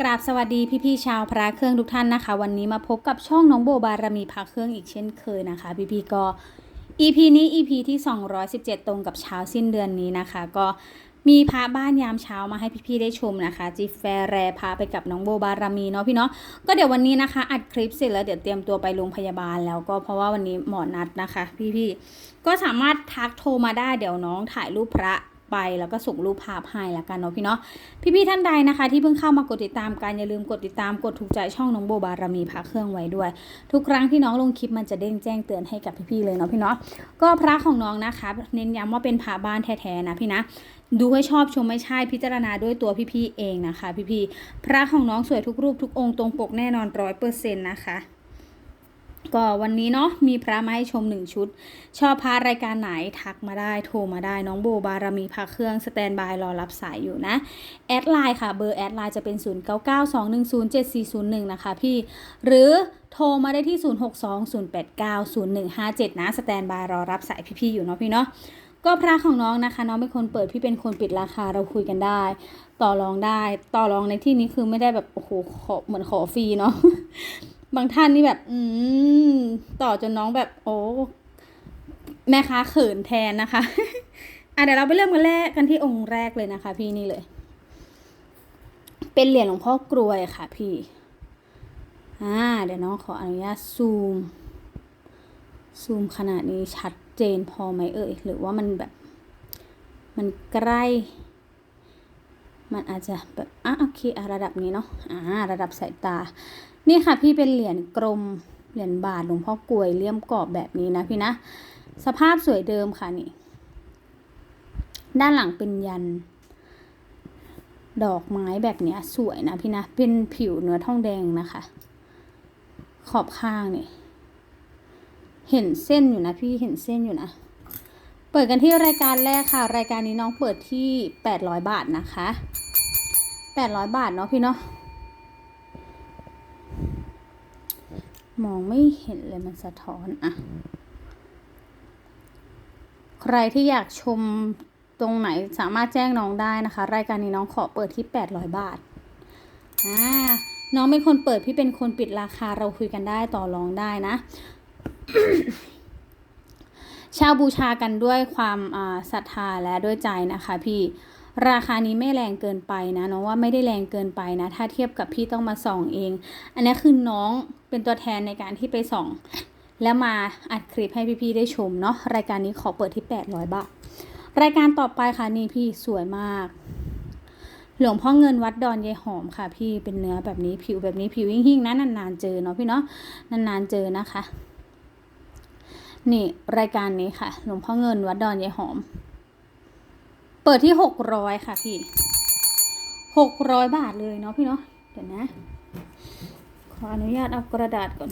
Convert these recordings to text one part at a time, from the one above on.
กราบสวัสดีพี่ๆชาวพระเครื่องทุกท่านนะคะ วันนี้มาพบกับช่องน้องโบบารมีพระเครื่องอีกเช่นเคยนะคะ พี่ๆก็ EP นี้ EP ที่ 217 ตรงกับเช้าสิ้นเดือนนี้นะคะ ก็มีพระบ้านยามเช้ามาให้พี่ๆได้ชมนะคะ จิฟแฟแรพาไปกับน้องโบบารมีเนาะพี่เนาะก็เดี๋ยววันนี้นะคะ อัดคลิปเสร็จแล้วเดี๋ยวเตรียมตัวไปโรงพยาบาลแล้วก็เพราะว่าวันนี้หมอนัดนะคะ พี่ๆก็สามารถทักโทรมาได้เดี๋ยวน้องถ่ายรูปพระ ไปแล้วก็ส่งรูปภาพให้ละกันเนาะพี่เนาะพี่ๆท่านใดนะคะ ที่เพิ่งเข้ามากดติดตามกันอย่าลืมกดติดตามกดถูกใจช่องน้องโบบารมีพระเครื่องไว้ด้วย ทุกครั้งที่น้องลงคลิปมันจะเด้งแจ้งเตือนให้กับพี่ๆเลยเนาะพี่เนาะก็พระของน้องนะคะ เน้นย้ำว่าเป็นพระบ้านแท้ๆนะพี่นะดูให้ชอบชมไม่ใช่พิจารณาด้วยตัวพี่ๆเองนะคะ พี่ๆพระของน้องสวยทุกรูปทุกองค์ตรงปกแน่นอนร้อยเปอร์เซ็นต์นะคะ ก็วันนี้เนาะมีพระมาให้ชมหนึ่งชุด ชอบพระรายการไหนทักมาได้โทรมาได้น้องโบบารมีพระเครื่องสแตนบายรอรับสายอยู่นะ แอดไลน์ค่ะ เบอร์แอดไลน์จะเป็น 0992107401 นะคะพี่ หรือโทรมาได้ที่ 0620890157 นะสแตนบายรอรับสายพี่ๆอยู่เนาะพี่เนาะก็พระของน้องนะคะ น้องเป็นคนเปิดพี่เป็นคนปิดราคาเราคุยกันได้ ต่อรองได้ต่อรองในที่นี้คือไม่ได้แบบโอ้โหขอเหมือนขอฟรีเนาะ บางท่านนี่แบบ อืมต่อจนน้องแบบ โอ้แม่ค้าเขินแทนนะคะอะเดี๋ยวเราไปเริ่มกันแรกกันที่องค์แรกเลยนะคะ พี่นี่เลย เป็นเหรียญหลวงพ่อกรวยค่ะ พี่อ่าเดี๋ยวน้องขออนุญาตซูม ซูมขนาดนี้ชัดเจนพอไหมเอ่ยหรือว่ามันแบบ มันใกล้ มันอาจจะแบบอะโอเคอะระดับนี้เนาะอ่าระดับสายตา นี่ค่ะพี่เป็นเหรียญกลมเหรียญบาทหลวงพ่อกลวยเลี่ยมกรอบแบบนี้นะพี่นะ สภาพสวยเดิมค่ะนี่ ด้านหลังเป็นยัน ดอกไม้แบบเนี้ยสวยนะพี่นะ เป็นผิวเนื้อทองแดงนะคะ ขอบข้างนี่ เห็นเส้นอยู่นะพี่เห็นเส้นอยู่นะ เปิดกันที่รายการแรกค่ะ รายการนี้น้องเปิดที่แปดร้อยบาทนะคะแปดร้อยบาทเนาะพี่เนาะมองไม่เห็นเลยมันสะท้อนอะใครที่อยากชมตรงไหนสามารถแจ้งน้องได้นะคะ รายการนี้น้องขอเปิดที่ 800 บาทอ่าน้องเป็นคนเปิดพี่เป็นคนปิดราคาเราคุยกันได้ต่อรองได้นะ เช่าบูชากันด้วยความอ่าศรัทธาและด้วยใจนะคะ พี่ราคานี้ไม่แรงเกินไปนะน้องว่าไม่ได้แรงเกินไปนะ ถ้าเทียบกับพี่ต้องมาส่องเอง อันนี้คือน้องเป็นตัวแทนในการที่ไปส่อง แล้วมาอัดคลิปให้พี่ๆได้ชมเนาะรายการนี้ขอเปิดที่ 800 บาท รายการต่อไปค่ะนี่พี่สวยมาก หลวงพ่อเงินวัดดอนยายหอมค่ะ พี่เป็นเนื้อแบบนี้ผิวแบบนี้ผิวหิ่งๆนะนานๆเจอเนาะพี่เนาะนานๆเจอนะคะ นี่ รายการนี้ค่ะ หลวงพ่อเงินวัดดอนยายหอม เปิดที่หกร้อยค่ะพี่หกร้อยบาทเลยเนาะพี่เนาะเดี๋ยวนะ ขออนุญาตเอากระดาษก่อน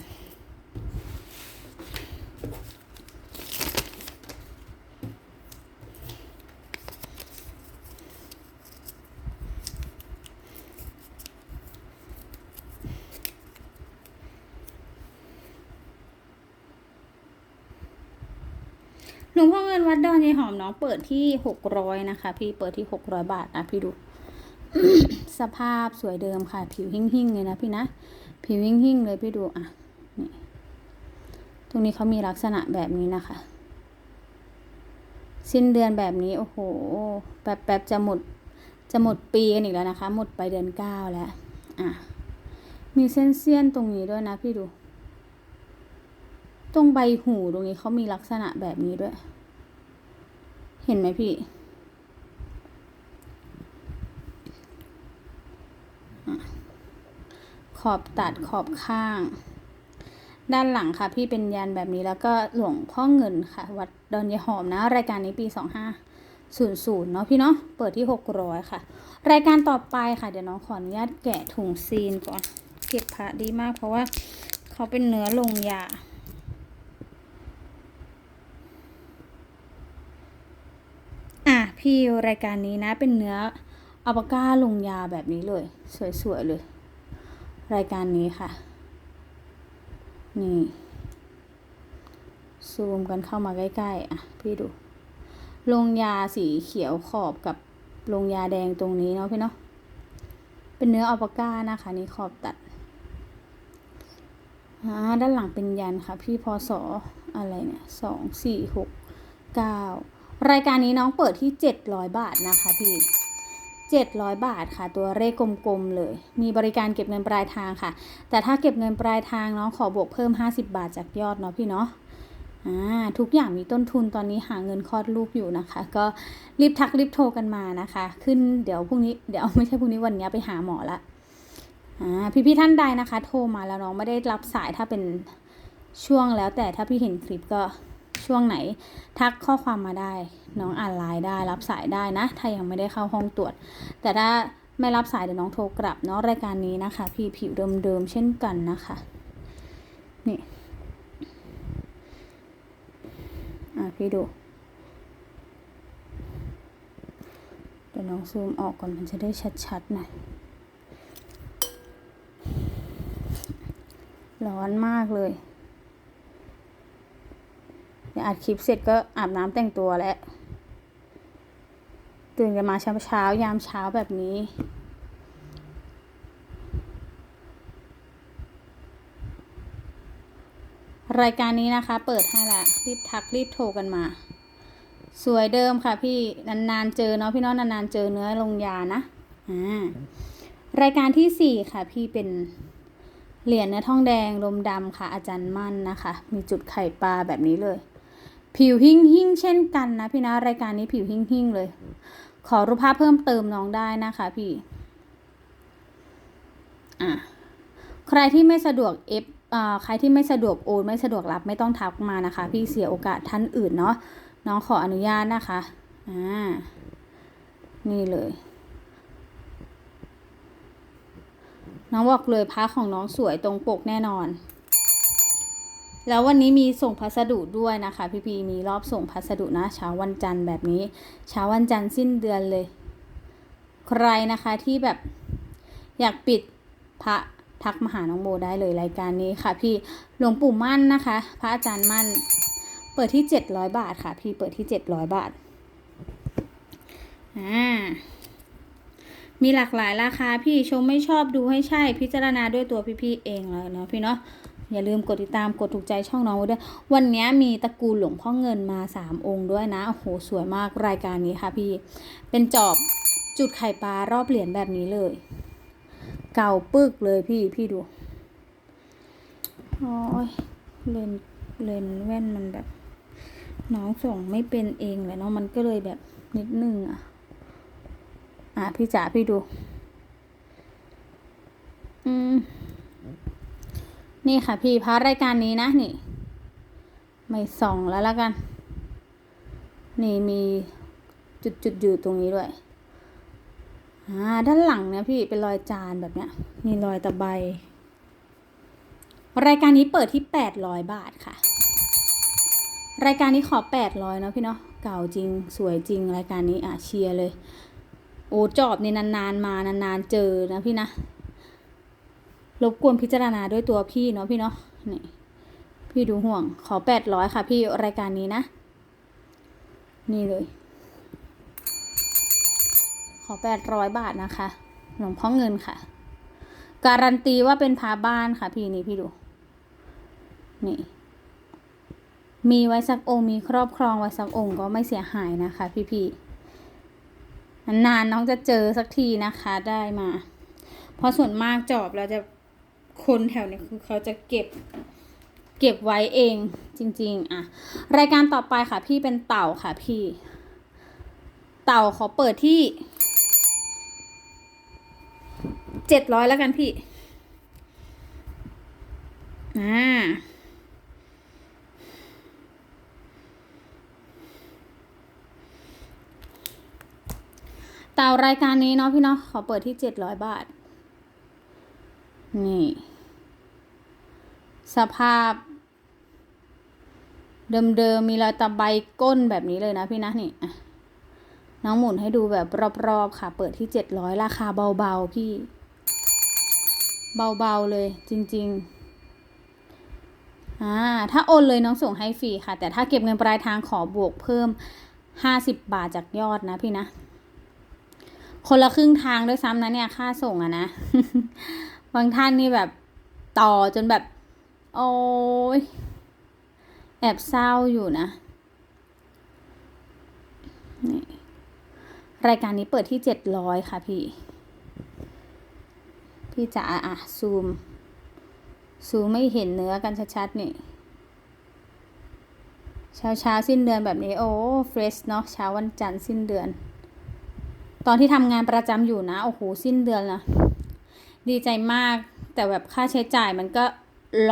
หลวงพ่อเงินวัดดอนยายหอมน้องเปิดที่หกร้อยนะคะ พี่เปิดที่หกร้อยบาทนะพี่ดู สภาพสวยเดิมค่ะ ผิวหิ่งๆเลยนะพี่นะ ผิวหิ่งๆเลยพี่ดูอะนี่ตรงนี้เขามีลักษณะแบบนี้นะคะ สิ้นเดือนแบบนี้ โอ้โหแป๊บๆจะหมดจะหมดปีกันอีกแล้วนะคะ หมดไปเดือนเก้าแล้ว อะ มีเส้นเสี้ยนตรงนี้ด้วยนะพี่ดู ตรงใบหูตรงนี้เขามีลักษณะแบบนี้ด้วย เห็นไหมพี่ขอบตัดขอบข้าง ด้านหลังค่ะ พี่เป็นยันแบบนี้แล้วก็หลวงพ่อเงินค่ะ วัดดอนยายหอมนะ รายการนี้ปีสองห้าศูนย์ศูนย์เนาะพี่เนาะเปิดที่หกร้อยค่ะ รายการต่อไปค่ะ เดี๋ยวน้องขออนุญาตแกะถุงซีนก่อน เก็บพระดีมากเพราะว่าเขาเป็นเนื้อลงยา อะ พี่รายการนี้นะเป็นเนื้ออัลปาก้าลงยาแบบนี้เลย สวยๆเลย รายการนี้ค่ะ นี่ ซูมกันเข้ามาใกล้ๆ อะ พี่ดู ลงยาสีเขียวขอบกับลงยาแดงตรงนี้เนาะพี่เนาะ เป็นเนื้ออัลปาก้านะคะ นี่ขอบตัดด้านหลังเป็นยันค่ะ พี่พศอะไรเนี่ยสองสี่หกเก้า รายการนี้น้องเปิดที่เจ็ดร้อยบาทนะคะพี่700 บาทค่ะ ตัวเลขกลมๆเลย มีบริการเก็บเงินปลายทางค่ะ แต่ถ้าเก็บเงินปลายทางน้องขอบวกเพิ่ม 50 บาทจากยอดเนาะพี่เนาะอ่าทุกอย่างมีต้นทุนตอนนี้หาเงินคลอดลูกอยู่นะคะ ก็รีบทักรีบโทรกันมานะคะ ขึ้นเดี๋ยวพรุ่งนี้เดี๋ยวไม่ใช่พรุ่งนี้วันนี้ไปหาหมอละอ่าพี่ๆท่านใดนะคะ โทรมาแล้วน้องไม่ได้รับสายถ้าเป็นช่วงแล้วแต่ถ้าพี่เห็นคลิปก็ ช่วงไหน ทักข้อความมาได้ น้องอ่านไลน์ได้รับสายได้นะ ถ้ายังไม่ได้เข้าห้องตรวจ แต่ถ้าไม่รับสายเดี๋ยวน้องโทรกลับเนาะรายการนี้นะคะ พี่ผิวเดิมๆเช่นกันนะคะนี่อะพี่ดูเดี๋ยวน้องซูมออกก่อนมันจะได้ชัดๆหน่อยร้อนมากเลย อัดคลิปเสร็จก็อาบน้ำแต่งตัวแล้วตื่นกันมาเช้าเช้าๆยามเช้าแบบนี้ รายการนี้นะคะ เปิดให้ละรีบทักรีบโทรกันมา สวยเดิมค่ะพี่นานๆเจอเนาะพี่น้องนานๆเจอเนื้อลงยานะอ่ารายการที่สี่ค่ะ พี่เป็นเหรียญเนื้อทองแดงลมดำค่ะ อาจารย์มั่นนะคะ มีจุดไข่ปลาแบบนี้เลย ผิวหิ่งหิ่งเช่นกันนะพี่นะรายการนี้ผิวหิ่งหิ่งเลย ขอรูปภาพเพิ่มเติมน้องได้นะคะพี่อะใครที่ไม่สะดวกเอฟอ่าใครที่ไม่สะดวกโอนไม่สะดวกรับไม่ต้องทักมานะคะ พี่เสียโอกาสท่านอื่นเนาะน้องขออนุญาตนะคะอ่านี่เลย น้องบอกเลยพระของน้องสวยตรงปกแน่นอน แล้ววันนี้มีส่งพัสดุด้วยนะคะพี่พีมีรอบส่งพัสดุนะเช้าวันจันทร์แบบนี้เช้าวันจันทร์สิ้นเดือนเลย ใครนะคะที่แบบอยากปิดพระทักมาหาน้องโบได้เลยรายการนี้ค่ะ พี่หลวงปู่มั่นนะคะ พระอาจารย์มั่น เปิดที่ 700 บาทค่ะ พี่เปิดที่ 700 บาทอ่ามีหลากหลายราคาพี่ชมไม่ชอบดูให้ใช่พิจารณาด้วยตัวพี่ๆเองเลยเนาะพี่เนาะ อย่าลืมกดติดตามกดถูกใจช่องน้องไว้ด้วย วันนี้มีตระกูลหลวงพ่อเงินมาสามองค์ด้วยนะ โอ้โห สวยมากรายการนี้ค่ะพี่ เป็นจอบจุดไข่ปลารอบเหรียญแบบนี้เลย เก่าปึกเลยพี่พี่ดูโอ้ยเลนเลนแว่นมันแบบ น้องส่งไม่เป็นเองเลยเนาะมันก็เลยแบบนิดนึงอะ อะพี่จ๋าพี่ดู อืม นี่ค่ะพี่พาร์ทรายการนี้นะนี่ ไม่ส่องแล้วละกัน นี่มีจุดจุดอยู่ตรงนี้ด้วยอ่าด้านหลังเนี่ยพี่เป็นรอยจานแบบเนี้ย มีรอยตะไบ รายการนี้เปิดที่แปดร้อยบาทค่ะ รายการนี้ขอแปดร้อยเนาะพี่เนาะเก่าจริงสวยจริงรายการนี้อะเชียร์เลย โอ้จอบนี่นานๆมานานๆเจอนะพี่นะ รบกวนพิจารณาด้วยตัวพี่เนาะพี่เนาะนี่พี่ดูห่วง ขอแปดร้อยค่ะ พี่รายการนี้นะ นี่เลย ขอแปดร้อยบาทนะคะ หลวงพ่อเงินค่ะ การันตีว่าเป็นพาบ้านค่ะ พี่นี่พี่ดู นี่ มีไว้สักองค์มีครอบครองไว้สักองค์ก็ไม่เสียหายนะคะ พี่ๆนานน้องจะเจอสักทีนะคะได้มา เพราะส่วนมากจอบเราจะ คนแถวนี้คือเขาจะเก็บเก็บไว้เองจริง ๆ อะ รายการต่อไปค่ะ พี่เป็นเต่าค่ะพี่ เต่าขอเปิดที่เจ็ดร้อยแล้วกันพี่อ่าเต่ารายการนี้เนาะพี่เนาะขอเปิดที่เจ็ดร้อยบาท นี่ สภาพ เดิมๆมีรอยตะไบก้นแบบนี้เลยนะพี่นะนี่น้องหมุนให้ดูแบบรอบๆค่ะ เปิดที่เจ็ดร้อยราคาเบาๆพี่ เบาๆเลยจริง ๆอ่าถ้าโอนเลยน้องส่งให้ฟรีค่ะ แต่ถ้าเก็บเงินปลายทางขอบวกเพิ่มห้าสิบบาทจากยอดนะพี่นะ คนละครึ่งทางด้วยซ้ำนะเนี่ยค่าส่งอะนะ บางท่านนี่แบบต่อจนแบบ โอ้ยแอบเศร้าอยู่นะนี่รายการนี้เปิดที่เจ็ดร้อยค่ะพี่ พี่จ๋าอะซูม ซูมไม่เห็นเนื้อกันชัดๆนี่เช้าเช้าสิ้นเดือนแบบนี้ โอ้เฟรชเนาะเช้าวันจันทร์สิ้นเดือน ตอนที่ทำงานประจำอยู่นะ โอ้โห สิ้นเดือนละ ดีใจมาก แต่แบบค่าใช้จ่ายมันก็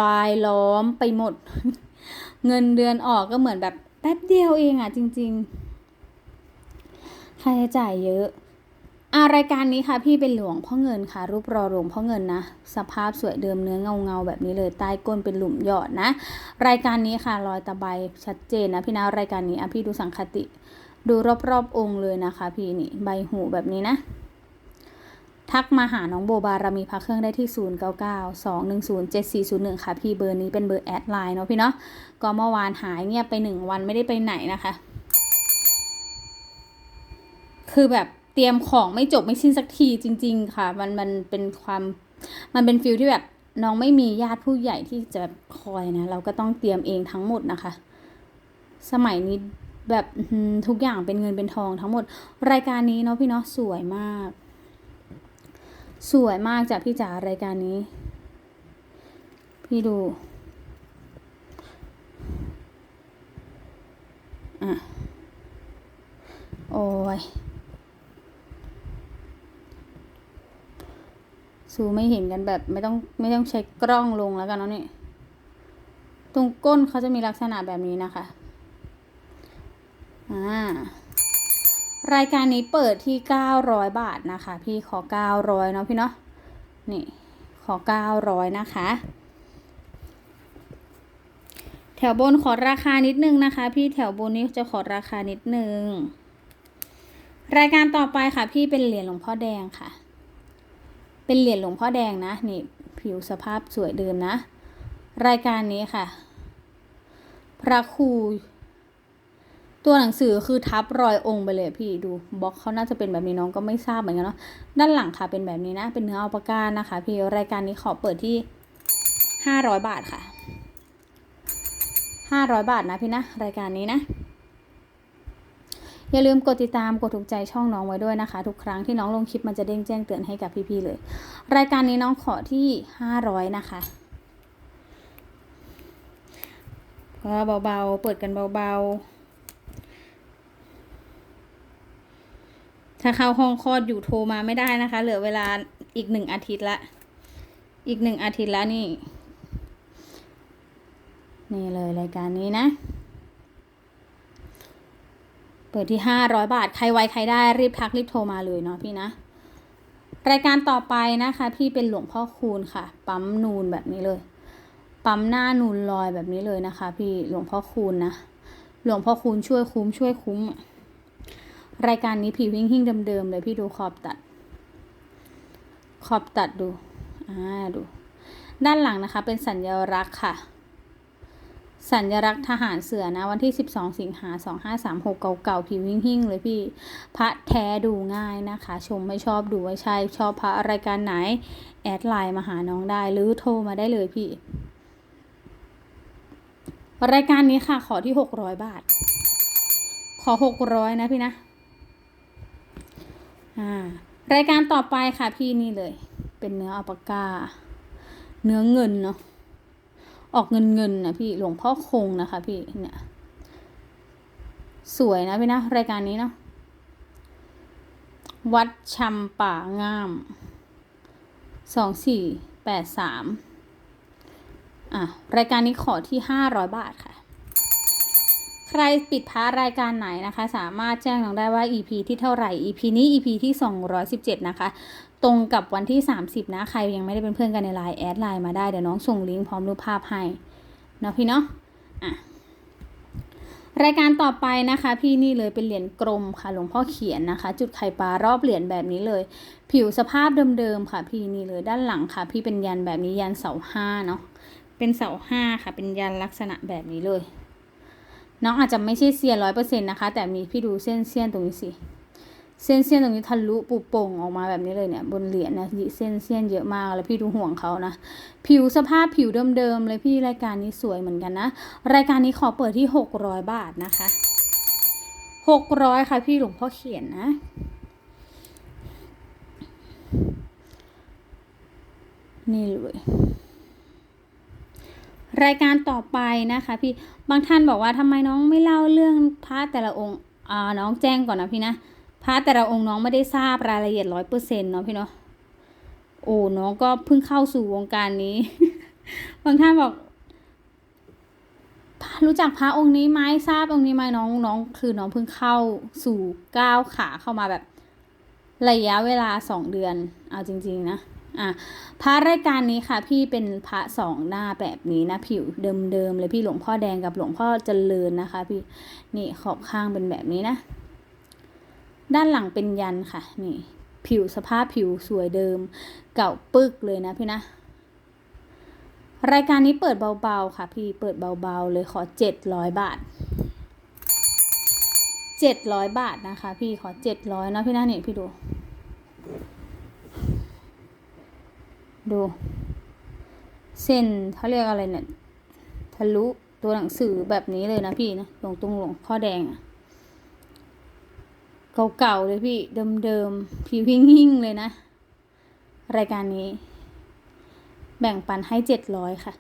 ลายล้อมไปหมด เงินเดือนออกก็เหมือนแบบแป๊บเดียวเองอะจริง ๆ ค่าใช้จ่ายเยอะอารายการนี้ค่ะพี่เป็นหลวงพ่อเงินค่ะ รูปรอหลวงพ่อเงินนะ สภาพสวยเดิมเนื้อเงาเงาแบบนี้เลยใต้ก้นเป็นหลุมหยอดนะ รายการนี้ค่ะรอยตะไบชัดเจนนะพี่นะรายการนี้อะพี่ดูสังคติ ดูรอบๆองค์เลยนะคะ พี่นี่ใบหูแบบนี้นะ ทักมาหาน้องโบบารมีพักเครื่องได้ที่ 0 9 9 2 1 0 7 4 0 1 ค่ะ พี่เบอร์นี้เป็นเบอร์แอดไลน์เนาะพี่เนาะก็เมื่อวานหายเงียบไปหนึ่งวันไม่ได้ไปไหนนะคะ คือแบบเตรียมของไม่จบไม่สิ้นสักทีจริง ๆ ค่ะ มันมันเป็นความมันเป็นฟิลที่แบบน้องไม่มีญาติผู้ใหญ่ที่จะแบบคอยนะ เราก็ต้องเตรียมเองทั้งหมดนะคะ สมัยนี้แบบทุกอย่างเป็นเงินเป็นทองทั้งหมด รายการนี้เนาะพี่เนาะสวยมาก สวยมากจากพี่จ๋ารายการนี้ พี่ดู อะ โอ้ยซูไม่เห็นกันแบบไม่ต้องไม่ต้องใช้กล้องลงแล้วกันเนาะนี่ ตรงก้นเขาจะมีลักษณะแบบนี้นะคะ อ่า รายการนี้เปิดที่ 900 บาทนะคะ พี่ขอ 900เนาะพี่เนาะนี่ขอ 900 นะคะ แถวบนขอราคานิดนึงนะคะ พี่แถวบนนี้จะขอราคานิดนึง รายการต่อไปค่ะ พี่เป็นเหรียญหลวงพ่อแดงค่ะ เป็นเหรียญหลวงพ่อแดงนะนี่ผิวสภาพสวยเดิมนะ รายการนี้ค่ะ พระครู ตัวหนังสือคือทับรอยองค์ไปเลยพี่ดูบล็อกเขาน่าจะเป็นแบบนี้น้องก็ไม่ทราบเหมือนกันเนาะด้านหลังค่ะเป็นแบบนี้นะ เป็นเนื้ออัลปาก้านะคะ พี่รายการนี้ขอเปิดที่ห้าร้อยบาทค่ะห้าร้อยบาทนะพี่นะรายการนี้นะ อย่าลืมกดติดตามกดถูกใจช่องน้องไว้ด้วยนะคะ ทุกครั้งที่น้องลงคลิปมันจะเด้งแจ้งเตือนให้กับพี่ๆเลย รายการนี้น้องขอที่ห้าร้อยนะคะก็เบาๆ เปิดกันเบาๆ ถ้าเข้าห้องคลอดอยู่โทรมาไม่ได้นะคะ เหลือเวลาอีกหนึ่งอาทิตย์ละ อีกหนึ่งอาทิตย์ละนี่ นี่เลยรายการนี้นะ เปิดที่ห้าร้อยบาท ใครไวใครได้รีบทักรีบโทรมาเลยเนาะพี่นะ รายการต่อไปนะคะ พี่เป็นหลวงพ่อคูณค่ะ ปั๊มนูนแบบนี้เลย ปั๊มหน้านูนลอยแบบนี้เลยนะคะ พี่หลวงพ่อคูณนะ หลวงพ่อคูณช่วยคุ้มช่วยคุ้ม รายการนี้ผิวหิ้งหิ้งเดิมๆเลยพี่ดูขอบตัด ขอบตัดดู อ่าดู ด้านหลังนะคะ เป็นสัญลักษณ์ค่ะ สัญลักษณ์ทหารเสือนะ วันที่ 12 สิงหา 2536 เก่าๆผิวหิ้งเลยพี่ พระแท้ดูง่ายนะคะ ชมไม่ชอบดูว่าใช่ ชอบพระรายการไหน แอดไลน์มาหาน้องได้ หรือโทรมาได้เลยพี่ รายการนี้ค่ะขอที่ 600 บาท ขอ 600 นะพี่นะ อ่ารายการต่อไปค่ะพี่นี่เลย เป็นเนื้ออัลปากา เนื้อเงินเนาะออกเงินเงินนะพี่หลวงพ่อคงนะคะ พี่เนี่ยสวยนะพี่นะรายการนี้เนาะวัดชำป่างามสองสี่แปดสามอะรายการนี้ขอที่ห้าร้อยบาทค่ะ ใครปิดพารายการไหนนะคะ สามารถแจ้งน้องได้ว่า EP ที่เท่าไหร่ EP นี้ EP ที่ 217 นะคะ ตรงกับวันที่ 30 นะ ใครยังไม่ได้เป็นเพื่อนกันในไลน์แอดไลน์มาได้ เดี๋ยวน้องส่งลิงก์พร้อมรูปภาพให้เนาะพี่เนาะอะรายการต่อไปนะคะ พี่นี่เลยเป็นเหรียญกลมค่ะหลวงพ่อเขียนนะคะ จุดไข่ปลารอบเหรียญแบบนี้เลย ผิวสภาพเดิมๆค่ะ พี่นี่เลยด้านหลังค่ะ พี่เป็นยันแบบนี้ยันเสาห้าเนาะเป็นเสาห้าค่ะ เป็นยันลักษณะแบบนี้เลย น้องอาจจะไม่ใช่เซียนร้อยเปอร์เซ็นต์นะคะ แต่มีพี่ดูเส้นเสี้ยนตรงนี้สิ เส้นเส้นตรงนี้ทะลุปุโป่งออกมาแบบนี้เลยเนี่ย บนเหรียญนะเส้นเส้นเยอะมากแล้วพี่ดูห่วงเขานะ ผิวสภาพผิวเดิมๆเลยพี่รายการนี้สวยเหมือนกันนะ รายการนี้ขอเปิดที่หกร้อยบาทนะคะหกร้อยค่ะพี่หลวงพ่อเขียนนะนี่เลย รายการต่อไปนะคะพี่บางท่านบอกว่าทำไมน้องไม่เล่าเรื่องพระแต่ละองค์อ่าน้องแจ้งก่อนนะพี่นะพระแต่ละองค์น้องไม่ได้ทราบรายละเอียดร้อยเปอร์เซ็นต์เนาะพี่เนาะโอ้น้องก็เพิ่งเข้าสู่วงการนี้ บางท่านบอกรู้จักพระองค์นี้ไหมทราบองค์นี้ไหมน้องน้อง คือน้องเพิ่งเข้าสู่ก้าวขาเข้ามาแบบระยะเวลาสองเดือน เอาจริง ๆ นะ อะพระรายการนี้ค่ะ พี่เป็นพระสองหน้าแบบนี้นะผิวเดิมๆเลยพี่หลวงพ่อแดงกับหลวงพ่อเจริญนะคะ พี่นี่ขอบข้างเป็นแบบนี้นะ ด้านหลังเป็นยันค่ะ นี่ ผิวสภาพผิวสวยเดิม เก่าปึกเลยนะพี่นะ รายการนี้เปิดเบาๆค่ะ พี่เปิดเบาๆเลยขอเจ็ดร้อยบาทเจ็ดร้อยบาทนะคะ พี่ขอเจ็ดร้อยนะพี่นะนี่ยพี่ดู ดู เส้นเขาเรียกอะไรเนี่ยทะลุตัวหนังสือแบบนี้เลยนะพี่นะตรงตรงหลงข้อแดงอะเก่าๆเลยพี่เดิมๆผิวหิ่งๆเลยนะ รายการนี้ แบ่งปันให้เจ็ดร้อยค่ะ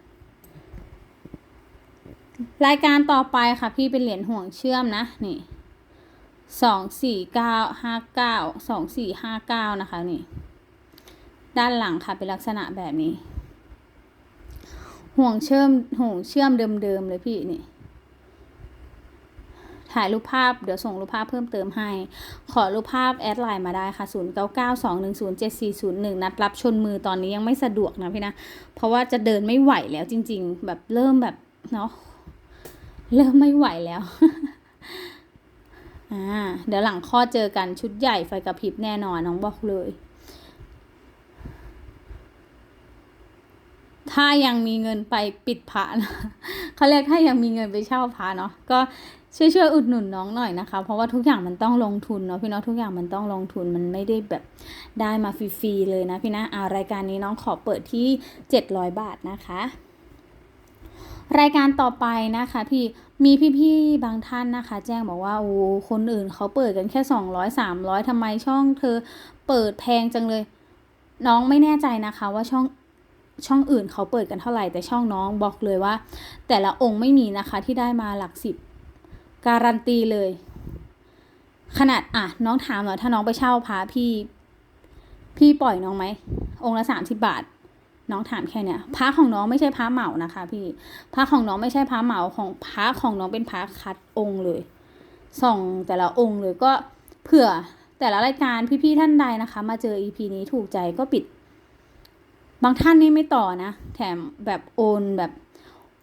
รายการต่อไปค่ะ พี่เป็นเหรียญห่วงเชื่อมนะ นี่สองสี่เก้าห้าเก้าสองสี่ห้าเก้านะคะนี่ ด้านหลังค่ะเป็นลักษณะแบบนี้ ห่วงเชื่อมห่วงเชื่อมเดิมๆเลยพี่นี่ถ่ายรูปภาพเดี๋ยวส่งรูปภาพเพิ่มเติมให้ ขอรูปภาพแอดไลน์มาได้ค่ะ 0 9 9 2 1 0 7 4 0 1 นัดรับชนมือตอนนี้ยังไม่สะดวกนะพี่นะ เพราะว่าจะเดินไม่ไหวแล้วจริง ๆ แบบเริ่มแบบเนาะเริ่มไม่ไหวแล้ว อ่า เดี๋ยวหลังข้อเจอกันชุดใหญ่ไฟกระพริบแน่นอนน้องบอกเลย ถ้ายังมีเงินไปปิดพระนะเขาเรียกถ้ายังมีเงินไปเช่าพระเนาะก็ช่วยช่วยอุดหนุนน้องหน่อยนะคะ เพราะว่าทุกอย่างมันต้องลงทุนเนาะพี่เนาะทุกอย่างมันต้องลงทุนมันไม่ได้แบบได้มาฟรีๆเลยนะพี่นะอ่ารายการนี้น้องขอเปิดที่ 700 บาทนะคะ รายการต่อไปนะคะ พี่มีพี่ๆบางท่านนะคะ แจ้งบอกว่าโอ้คนอื่นเขาเปิดกันแค่ 200 300ทำไมช่องเธอเปิดแพงจังเลย น้องไม่แน่ใจนะคะว่าช่อง ช่องอื่นเขาเปิดกันเท่าไหร่แต่ช่องน้องบอกเลยว่า แต่ละองค์ไม่มีนะคะที่ได้มาหลักสิบการันตีเลย ขนาดอะน้องถามหน่อยถ้าน้องไปเช่าพระพี่ พี่ปล่อยน้องไหมองค์ละสามสิบบาท น้องถามแค่เนี้ยพระของน้องไม่ใช่พระเหมานะคะ พี่พระของน้องไม่ใช่พระเหมาของพระของน้องเป็นพระคัดองค์เลยส่องแต่ละองค์เลยก็เผื่อแต่ละรายการพี่ๆท่านใดนะคะ มาเจอ EP นี้ถูกใจก็ปิด บางท่านนี่ไม่ต่อนะ แถมแบบโอนแบบ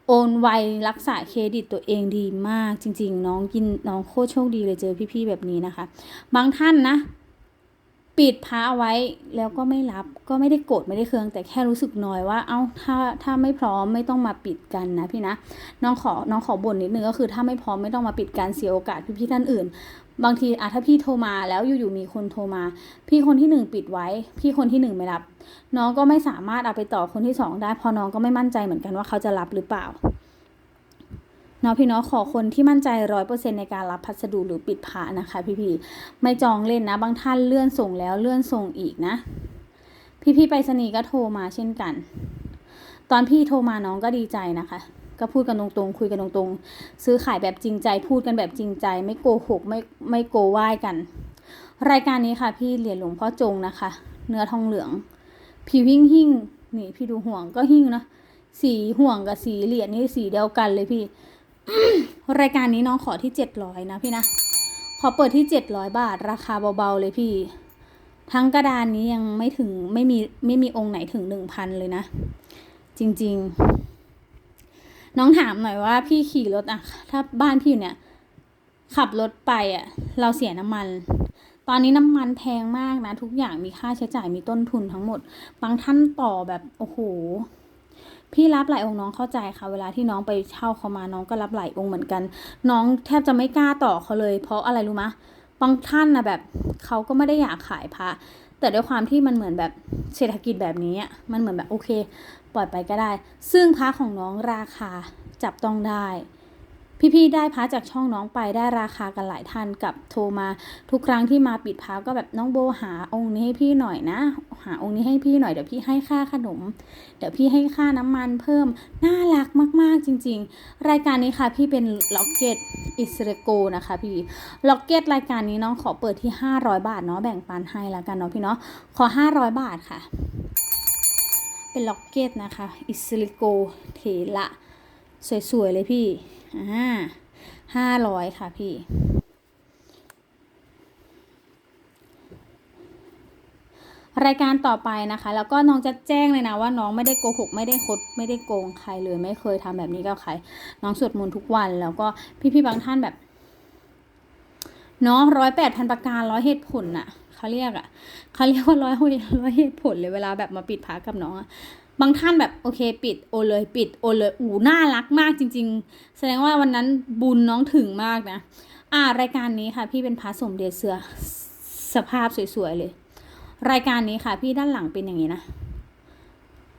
โอนไวรักษาเครดิตตัวเองดีมากจริง ๆ น้องกินน้องโคตรโชคดีเลยเจอพี่ๆแบบนี้นะคะ บางท่านนะ ปิดพระเอาไว้แล้วก็ไม่รับก็ไม่ได้โกรธไม่ได้เคือง แต่แค่รู้สึกน้อยว่า เอ้าถ้าถ้าไม่พร้อมไม่ต้องมาปิดกันนะพี่นะน้องขอน้องขอบ่นนิดนึงก็คือ ถ้าไม่พร้อมไม่ต้องมาปิดการเสียโอกาสพี่ๆท่านอื่น บางทีอะถ้าพี่โทรมาแล้วอยู่ๆมีคนโทรมา พี่คนที่หนึ่งปิดไว้ พี่คนที่หนึ่งไม่รับ น้องก็ไม่สามารถเอาไปต่อคนที่สองได้เพอน้องก็ไม่มั่นใจเหมือนกันว่าเขาจะรับหรือเปล่า เนาะพี่เนาะขอคนที่มั่นใจร้อยเปอร์เซ็นในการรับพัสดุหรือปิดพระนะคะพี่ๆไม่จองเล่นนะ บางท่านเลื่อนส่งแล้วเลื่อนส่งอีกนะ พี่ๆไปรษณีย์ก็โทรมาเช่นกัน ตอนพี่โทรมาน้องก็ดีใจนะคะ ก็พูดกันตรงๆ คุยกันตรงๆ ซื้อขายแบบจริงใจ พูดกันแบบจริงใจ ไม่โกหกไม่ไม่โกไหว้กัน รายการนี้ค่ะ พี่เหรียญหลวงพ่อจงนะคะ เนื้อทองเหลืองผิวหิ่งหิ่งนี่พี่ดูห่วงก็หิ่งนะสีห่วงกับสีเหรียญนี่สีเดียวกันเลยพี่ รายการนี้น้องขอที่เจ็ดร้อยนะพี่นะ ขอเปิดที่เจ็ดร้อยบาท ราคาเบาๆเลยพี่ ทั้งกระดานนี้ยังไม่ถึงไม่มีไม่มีองค์ไหนถึงหนึ่งพันเลยนะ จริง ๆ น้องถามหน่อยว่าพี่ขี่รถอะถ้าบ้านพี่อยู่เนี่ย ขับรถไปอะเราเสียน้ำมันตอนนี้น้ำมันแพงมากนะ ทุกอย่างมีค่าใช้จ่ายมีต้นทุนทั้งหมด บางท่านต่อแบบ โอ้โห พี่รับหลายองค์น้องเข้าใจค่ะ เวลาที่น้องไปเช่าเขามาน้องก็รับหลายองค์เหมือนกัน น้องแทบจะไม่กล้าต่อเขาเลย เพราะอะไรรู้มะบางท่านนะแบบเขาก็ไม่ได้อยากขายพระแต่ด้วยความที่มันเหมือนแบบเศรษฐกิจแบบนี้มันเหมือนแบบโอเค ปล่อยไปก็ได้ ซึ่งพระของน้องราคาจับต้องได้ พี่ๆได้พระจากช่องน้องไปได้ราคากันหลายท่านกับโทรมาทุกครั้งที่มาปิดพระก็แบบน้องโบหาองค์นี้ให้พี่หน่อยนะ หาองค์นี้ให้พี่หน่อยเดี๋ยวพี่ให้ค่าขนม เดี๋ยวพี่ให้ค่าน้ำมันเพิ่มน่ารักมากๆจริง ๆ รายการนี้ค่ะพี่เป็นล็อกเก็ตอิสเรโกนะคะพี่ล็อกเก็ตรายการนี้น้องขอเปิดที่ 500 บาทเนาะแบ่งปันให้แล้วกันเนาะพี่เนาะขอ 500 บาทค่ะ เป็นล็อกเก็ตนะคะอิสริโกเทละ สวย ๆ เลยพี่ อ่าห้าร้อยค่ะพี่ รายการต่อไปนะคะ แล้วก็น้องจะแจ้งเลยนะว่าน้องไม่ได้โกหกไม่ได้คดไม่ได้โกงใครเลยไม่เคยทำแบบนี้กับใคร น้องสวดมนต์ทุกวันแล้วก็พี่ๆบางท่านแบบเนาะร้อยแปดพันประการร้อยเหตุผลน่ะเขาเรียกอะเขาเรียกว่าร้อยร้อยเหตุผลเลยเวลาแบบมาปิดพากับน้องอะ บางท่านแบบโอเค ปิดโอเลยปิดโอเลยอูน่ารักมากจริง ๆ แสดงว่าวันนั้นบุญน้องถึงมากนะ อ่ารายการนี้ค่ะ พี่เป็นพระสมเด็จเสือสภาพสวยๆเลย รายการนี้ค่ะ พี่ด้านหลังเป็นอย่างนี้นะ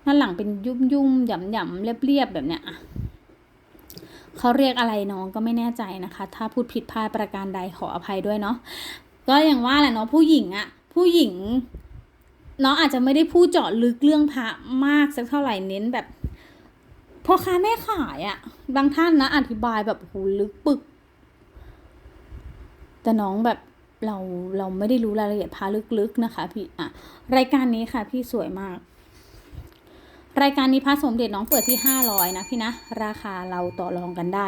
ด้านหลังเป็นยุ่มยุ่มหย่ำหย่ำๆเรียบๆแบบเนี้ยเขาเรียกอะไรน้องก็ไม่แน่ใจนะคะ ถ้าพูดผิดพลาดประการใดขออภัยด้วยเนาะก็อย่างว่าแหละเนาะผู้หญิงอะผู้หญิง น้องอาจจะไม่ได้พูดเจาะลึกเรื่องพระมากสักเท่าไหร่เน้นแบบพ่อค้าแม่ขายอะ่ะบางท่านนะอธิบายแบบโหลึกปึก แต่น้องแบบเราเราไม่ได้รู้รายละเอียดพาลึกๆนะคะ พี่อะรายการนี้ค่ะพี่สวยมาก รายการนี้พระสมเด็จน้องเปิดที่ห้าร้อยนะพี่นะ ราคาเราต่อรองกันได้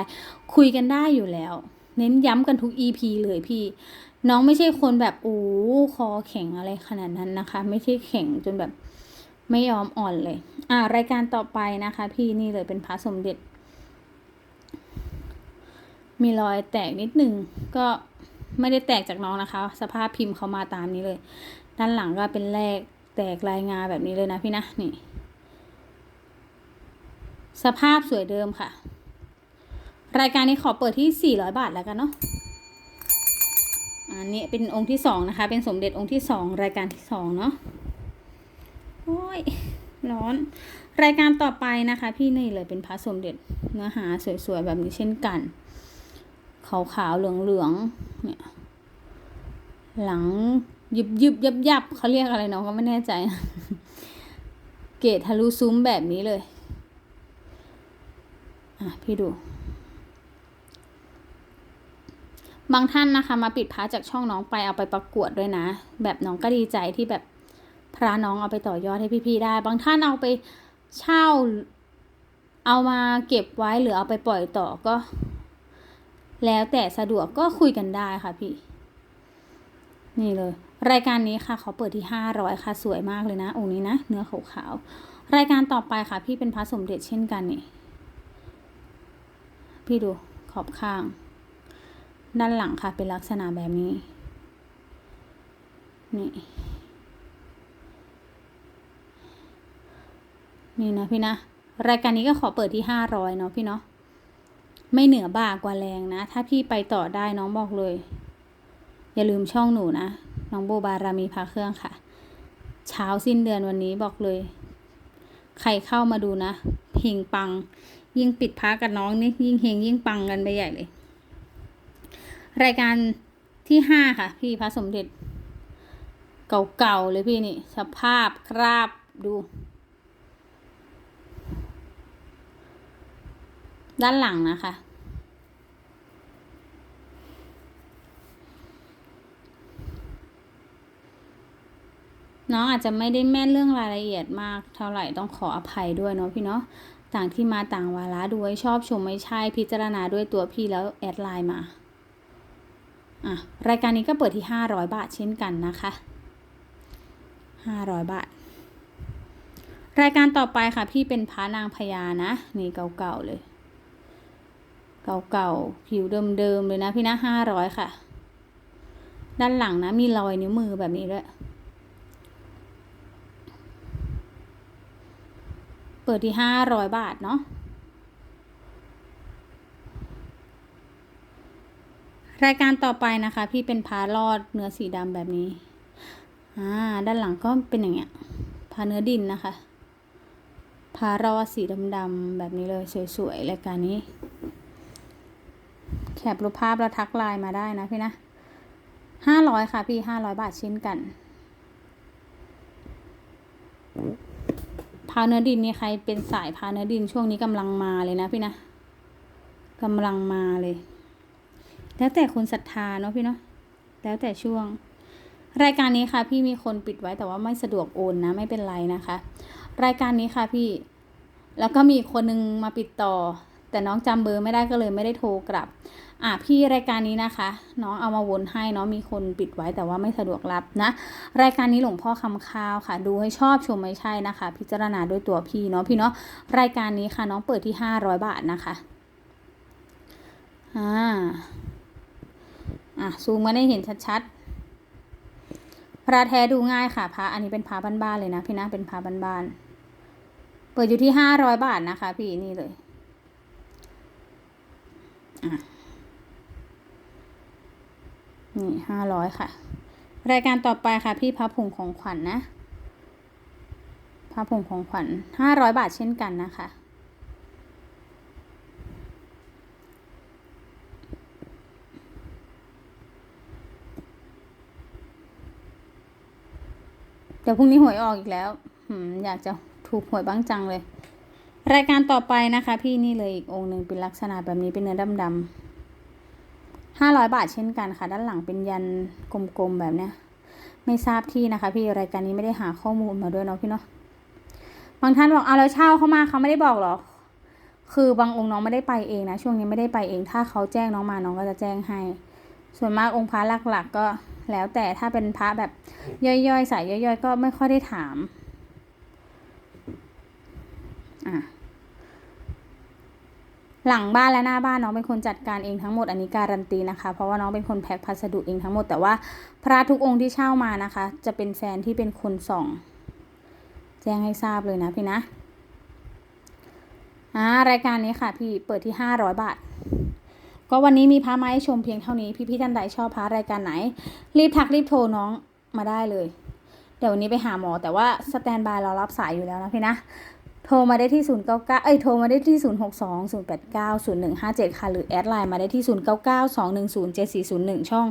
คุยกันได้อยู่แล้ว เน้นย้ำกันทุก EP เลยพี่ น้องไม่ใช่คนแบบโอ้คอแข็งอะไรขนาดนั้นนะคะ ไม่ใช่แข็งจนแบบไม่ยอมอ่อนเลย อ่ารายการต่อไปนะคะ พี่นี่เลยเป็นพระสมเด็จ มีรอยแตกนิดหนึ่งก็ไม่ได้แตกจากน้องนะคะ สภาพพิมพ์เขามาตามนี้เลย ด้านหลังก็เป็นแรกแตกลายงาแบบนี้เลยนะพี่นะนี่ สภาพสวยเดิมค่ะ รายการนี้ขอเปิดที่ 400 บาทแล้วกันเนาะ อันนี้เป็นองค์ที่สองนะคะ เป็นสมเด็จองค์ที่สองรายการที่สองเนาะโอ้ยร้อน รายการต่อไปนะคะ พี่นี่เลยเป็นพระสมเด็จเนื้อหาสวยๆแบบนี้เช่นกัน ขาวๆเหลืองๆเนี่ยหลังยึบยึบยับยับเขาเรียกอะไรเนาะก็ไม่แน่ใจ เกตทะลุซุ้มแบบนี้เลย อะ พี่ดู บางท่านนะคะ มาปิดพระจากช่องน้องไปเอาไปประกวดด้วยนะ แบบน้องก็ดีใจที่แบบพระน้องเอาไปต่อยอดให้พี่ๆได้ บางท่านเอาไปเช่า เอามาเก็บไว้หรือเอาไปปล่อยต่อก็ แล้วแต่สะดวกก็คุยกันได้ค่ะพี่ นี่เลย รายการนี้ค่ะเขาเปิดที่ห้าร้อยค่ะสวยมากเลยนะองค์นี้นะเนื้อขาวๆรายการต่อไปค่ะ พี่เป็นพระสมเด็จเช่นกันนี่พี่ดูขอบข้าง ด้านหลังค่ะเป็นลักษณะแบบนี้ นี่ นี่นะพี่นะ รายการนี้ก็ขอเปิดที่ห้าร้อยเนาะพี่เนาะ ไม่เหนือบ่ากว่าแรงนะ ถ้าพี่ไปต่อได้น้องบอกเลย อย่าลืมช่องหนูนะ น้องโบบารามีพาเครื่องค่ะ เช้าสิ้นเดือนวันนี้บอกเลย ใครเข้ามาดูนะ เฮงปัง ยิ่งปิดพักกับน้องนี่ยิ่งเฮงยิ่งปังกันไปใหญ่เลย รายการที่ห้าค่ะ พี่พระสมเด็จ เก่าๆเลยพี่นี่ สภาพคราบดู ด้านหลังนะคะ น้องอาจจะไม่ได้แม่นเรื่องรายละเอียดมากเท่าไหร่ต้องขออภัยด้วยเนาะพี่เนาะต่างที่มาต่างวาระด้วยชอบชมไม่ใช่พิจารณาด้วยตัวพี่แล้วแอดไลน์มา อะรายการนี้ก็เปิดที่ห้าร้อยบาทเช่นกันนะคะห้าร้อยบาท รายการต่อไปค่ะพี่เป็นพระนางพญานะ นี่เก่าๆเลย เก่าๆผิวเดิมๆเลยนะพี่นะห้าร้อยค่ะ ด้านหลังนะมีรอยนิ้วมือแบบนี้ด้วยเปิดที่ห้าร้อยบาทเนาะ รายการต่อไปนะคะ พี่เป็นพาลอดเนื้อสีดำแบบนี้ อ่า ด้านหลังก็เป็นอย่างเงี้ยพาเนื้อดินนะคะ พารอดสีดำๆแบบนี้เลยสวยๆรายการนี้ แคปรูปภาพแล้วทักไลน์มาได้นะพี่นะห้าร้อยค่ะพี่ห้าร้อยบาทเช่นกันพาเนื้อดินนี่ใครเป็นสายพาเนื้อดินช่วงนี้กำลังมาเลยนะพี่นะกำลังมาเลย แล้วแต่คนศรัทธาเนาะพี่เนาะแล้วแต่ช่วง รายการนี้ค่ะ พี่มีคนปิดไว้แต่ว่าไม่สะดวกโอนนะไม่เป็นไรนะคะ รายการนี้ค่ะพี่แล้วก็มีคนนึงมาปิดต่อ แต่น้องจำเบอร์ไม่ได้ก็เลยไม่ได้โทรกลับ อะพี่รายการนี้นะคะ น้องเอามาวนให้เนาะมีคนปิดไว้แต่ว่าไม่สะดวกรับนะ รายการนี้หลวงพ่อคำข้าวค่ะ ดูให้ชอบชมไม่ใช่นะคะ พิจารณาด้วยตัวพี่เนาะพี่เนาะรายการนี้ค่ะ น้องเปิดที่ห้าร้อยบาทนะคะ อ่า อะซูมมาได้เห็นชัดๆ พระแท้ดูง่ายค่ะพระอันนี้เป็นพระบ้านๆเลยนะพี่นะเป็นพระบ้านๆ เปิดอยู่ที่ห้าร้อยบาทนะคะ พี่นี่เลย อะ นี่ห้าร้อยค่ะ รายการต่อไปค่ะ พี่พระผงของขวัญนนะพระผงของขวัญห้าร้อยบาทเช่นกันนะคะ เดี๋ยวพรุ่งนี้หวยออกอีกแล้วอยากจะถูกหวยบ้างจังเลย รายการต่อไปนะคะ พี่นี่เลยอีกองค์หนึ่งเป็นลักษณะแบบนี้เป็นเนื้อดำๆห้าร้อยบาทเช่นกันค่ะ ด้านหลังเป็นยันกลมๆแบบเนี้ย ไม่ทราบที่นะคะ พี่รายการนี้ไม่ได้หาข้อมูลมาด้วยเนาะพี่เนาะบางท่านบอกเอาแล้วเช่าเข้ามาเขาไม่ได้บอกหรอคือบางองค์น้องไม่ได้ไปเองนะช่วงนี้ไม่ได้ไปเองถ้าเขาแจ้งน้องมาน้องก็จะแจ้งให้ ส่วนมากองค์พระหลักๆก็ แล้วแต่ถ้าเป็นพระแบบย่อยๆสายย่อยๆ ก็ไม่ค่อยได้ถามอะหลังบ้านและหน้าบ้านน้องเป็นคนจัดการเองทั้งหมดอันนี้การันตีนะคะ เพราะว่าน้องเป็นคนแพ็คพัสดุเองทั้งหมดแต่ว่าพระทุกองค์ที่เช่ามานะคะ จะเป็นแฟนที่เป็นคนส่อง แจ้งให้ทราบเลยนะพี่นะอ่ารายการนี้ค่ะพี่เปิดที่ห้าร้อยบาท ก็วันนี้มีพระมาให้ชมเพียงเท่านี้พี่พี่ๆท่านใดชอบพระรายการไหน รีบทักรีบโทรน้องมาได้เลย เดี๋ยววันนี้ไปหาหมอแต่ว่าสแตนบายเรารับสายอยู่แล้วนะพี่นะ โทรมาได้ที่ 0 9 9 เอ้ย โทรมาได้ที่ 0 6 2 0 8 9 0 1 5 7 ค่ะ หรือแอดไลน์มาได้ที่ 0 9 9 2 1 0 7 4 0 1 ช่อง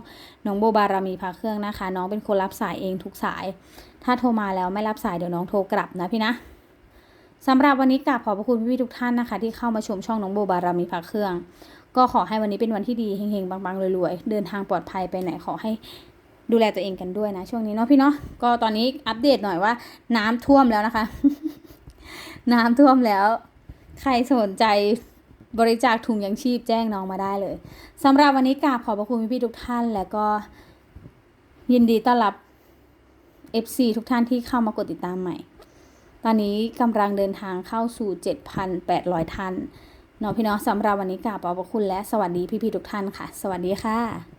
น้องโบบารามีพาเครื่องนะคะ น้องเป็นคนรับสายเองทุกสาย ถ้าโทรมาแล้วไม่รับสายเดี๋ยวน้องโทรกลับนะพี่นะสำหรับวันนี้กราบขอบพระคุณพี่ๆทุกท่านนะคะ ที่เข้ามาชมช่องน้องโบบารามีพาเครื่อง ก็ขอให้วันนี้เป็นวันที่ดีเฮงๆปังๆรวยๆเดินทางปลอดภัยไปไหนขอให้ดูแลตัวเองกันด้วยนะช่วงนี้เนาะพี่เนาะก็ตอนนี้อัปเดตหน่อยว่า น้ำท่วมแล้วนะคะ น้ำท่วมแล้ว ใครสนใจบริจาคถุงยังชีพแจ้งน้องมาได้เลยสำหรับวันนี้กราบขอบพระคุณพี่ๆทุกท่าน แล้วก็ยินดีต้อนรับ FC ทุกท่านที่เข้ามากดติดตามใหม่ ตอนนี้กำลังเดินทางเข้าสู่ 7,800 ท่าน เนาะพี่น้องสำหรับวันนี้กราบขอบพระคุณและสวัสดีพี่ๆทุกท่านค่ะ สวัสดีค่ะ